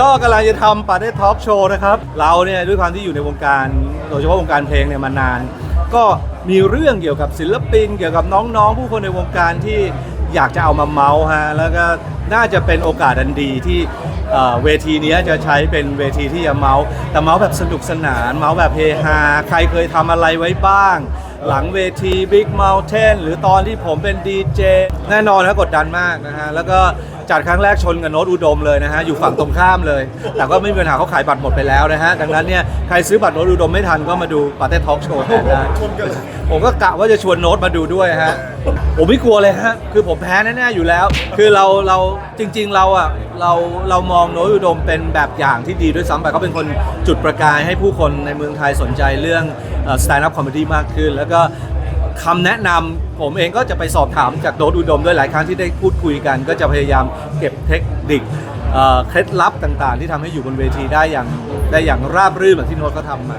ก็กำลังจะทำปาร์ตี้ทอล์กโชว์นะครับ เราเนี่ยด้วยความที่อยู่ในวงการโดยเฉพาะวงการเพลงเนี่ยมานาน ก็มีเรื่องเกี่ยวกับศิลปิน เกี่ยวกับน้องๆ ผู้คนในวงการที่อยากจะเอามาเมาส์ฮะแล้วก็น่าจะเป็นโอกาสอันดีที่เอ่อเวทีเนี้ยจะใช้เป็นเวทีที่จะเมาส์แต่เมาส์แบบสนุกสนาน เมาส์แบบเฮฮาใครเคยทำอะไรไว้บ้าง หลังเวที Big Mountain หรือตอนที่ผมเป็นดีเจแน่นอนนะกดดันมากนะฮะแล้วก็ จัดครั้งแรกชนกับโน้ตอุดมเลยนะฮะอยู่ฝั่งตรงข้ามเลย แต่ก็ไม่มีปัญหาเขาขายบัตรหมดไปแล้วนะฮะดังนั้นเนี่ยใครซื้อบัตรโน้ตอุดมไม่ทันก็มาดูปาร์ตี้ทอล์กโชว์แทนได้ผมก็กะว่าจะชวนโน้ตมาดูด้วยฮะผมไม่กลัวเลยฮะคือผมแพ้แน่ๆอยู่แล้ว คือเราเราจริง ๆเราอะเราเรามองโน้ตอุดมเป็นแบบอย่างที่ดีด้วยซ้ำไปเขาเป็นคนจุดประกายให้ผู้คนในเมืองไทยสนใจเรื่องสไตล์นับคอมเมดี้มากขึ้น แล้วก็ คำแนะนำผมเองก็จะไปสอบถามจากโน้ตอุดมด้วยหลายครั้งที่ได้พูดคุยกัน ก็จะพยายามเก็บเทคนิคเคล็ดลับต่างๆ ที่ทำให้อยู่บนเวทีได้อย่างได้อย่างราบรื่นเหมือนที่โน้ตเขาทำมา